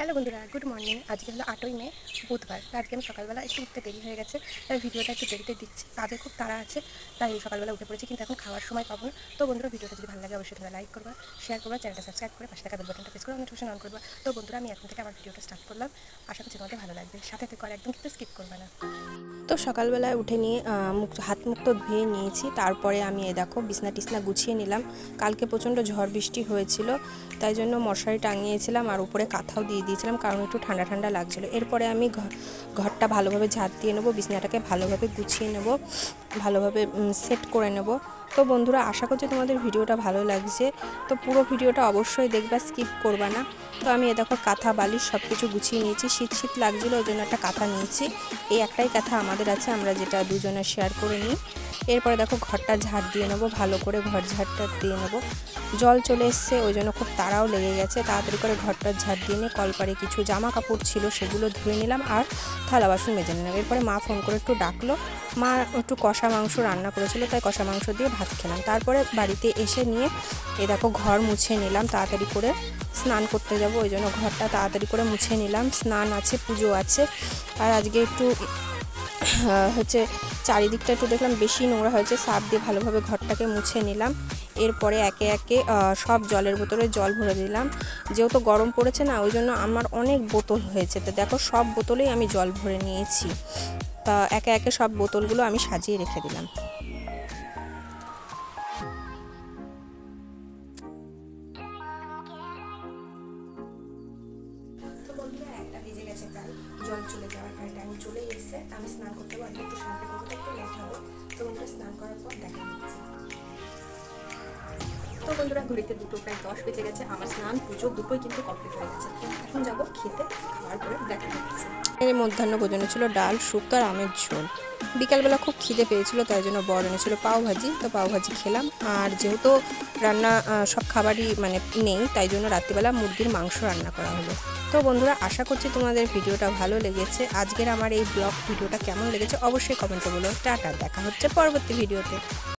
Hello বন্ধুরা good morning আজকে হলো আটই মে, বুধবার। আজকে আমি সকালবেলা একটু উঠতে দেরি হয়ে গেছে, তাই ভিডিওটা একটু দেরিতে দিচ্ছি। কাজে খুব তাড়া আছে, তাই সকালবেলা উঠে পড়েছি, কিন্তু এখন খাওয়ার সময় পাবো না। তো বন্ধুরা, ভিডিওটা যদি ভালো লাগে, অবশ্যই তোমরা লাইক করবা শেয়ার করবা, চ্যানেলটা সাবস্ক্রাইব করে পাশে থাকা বেল প্রেস করে নোটিফিকেশন অন করবা। তো বন্ধুরা, আমি এখন থেকে আমার ভিডিওটা স্টার্ট করলাম। আশা করছি তোমাদের ভালো লাগবে। সাথে থেকে একদম কিন্তু স্কিপ করবে না। তো সকালবেলায় উঠে নিয়ে মুখ, হাত মুখ তো ধুয়ে নিয়েছি, তারপরে আমি এ দেখো বিছনা টিসনা গুছিয়ে নিলাম। কালকে প্রচণ্ড ঝড় বৃষ্টি হয়েছিল, তাই জন্য মশারি টাঙিয়েছিলাম, আর উপরে কাঁথাও দিয়ে দিয়েছিলাম কারণ একটু ঠান্ডা ঠান্ডা লাগছিল। এরপরে আমি ঘরটা ভালোভাবে ঝাঁট দিয়ে নেব, বিছনাটাকে ভালোভাবে গুছিয়ে নেব, ভালোভাবে সেট করে নেব। তো বন্ধুরা, আশা করছি তোমাদের ভিডিওটা ভালো লাগছে। তো পুরো ভিডিওটা অবশ্যই দেখবা স্কিপ করবা না। তো আমি এ দেখো কাঁথা বালিশ সব কিছু গুছিয়ে নিয়েছি। শীত শীত লাগছিল, ওই জন্য একটা কাঁথা নিয়েছি। এই একটাই কাঁথা আমাদের আছে, আমরা যেটা দুজনে শেয়ার করে নিই। এরপরে দেখো ঘরটা ঝাড় দিয়ে নেব, ভালো করে ঘর ঝাড়টা দিয়ে নেব। জল চলে এসছে, ওই জন্য খুব তাড়াও লেগে গেছে। তাড়াতাড়ি করে ঘরটা ঝাড় দিয়ে নিয়ে কলপারে কিছু জামা কাপড় ছিল, সেগুলো ধুয়ে নিলাম আর থালা, বাসন মেজে নিলাম। এরপরে মা ফোন করে একটু ডাকলো মা একটু কষা মাংস রান্না করেছিল, তাই কষা মাংস দিয়ে ভাত খেলাম। তারপরে বাড়িতে এসে নিয়ে এ দেখো ঘর মুছে নিলাম, তাড়াতাড়ি করে স্নান করতে যাব, ওই জন্য ঘরটা তাড়াতাড়ি করে মুছে নিলাম। স্নান আছে, পুজো আছে। আর আজকে একটু হচ্ছে চারিদিকটা একটু দেখলাম বেশি নোংরা হয়েছে, সাপ দিয়ে ভালোভাবে ঘরটাকে মুছে নিলাম। এরপরে একে একে সব জলের বোতলে জল ভরে দিলাম। যেহেতু গরম পড়েছে না, ওই জন্য আমার অনেক বোতল হয়েছে। তো দেখো, সব বোতলেই আমি জল ভরে নিয়েছি। তা একে একে সব বোতলগুলো আমি সাজিয়ে রেখে দিলাম। বন্ধুরা একটা বেজে গেছে প্রায়, জল চলে যাওয়ার প্রায় টাইম চলে এসেছে। আমি স্নান করতে পারব একটু শান্তি করব একটু লেট হবে। তো বন্ধুরা স্নান করার পর দেখা হচ্ছে তো বন্ধুরা ঘড়িতে দুটো, প্রায় দশ বেজে গেছে। আমার স্নান, পুজো দুটোই কিন্তু কমপ্লিট হয়ে গেছে। এখন যাব খেতে, খাওয়ার পরে দেখা যাচ্ছে এর মধ্যাহ্ন ভোজনে ছিল ডাল, শুক্তো আর আমের ঝোল। বিকালবেলা খুব খিদে পেয়েছিল, তাই জন্য বর এনেছিল পাও ভাজি তো পাও ভাজি খেলাম। আর যেহেতু রান্না সব খাবারই মানে নেই, তাই জন্য রাত্রিবেলা মুরগির মাংস রান্না করা হলো। তো বন্ধুরা, আশা করছি তোমাদের ভিডিওটা ভালো লেগেছে। আজকের আমার এই ব্লগ ভিডিওটা কেমন লেগেছে অবশ্যই কমেন্টে বলো। টাটা, দেখা হচ্ছে পরবর্তী ভিডিওতে।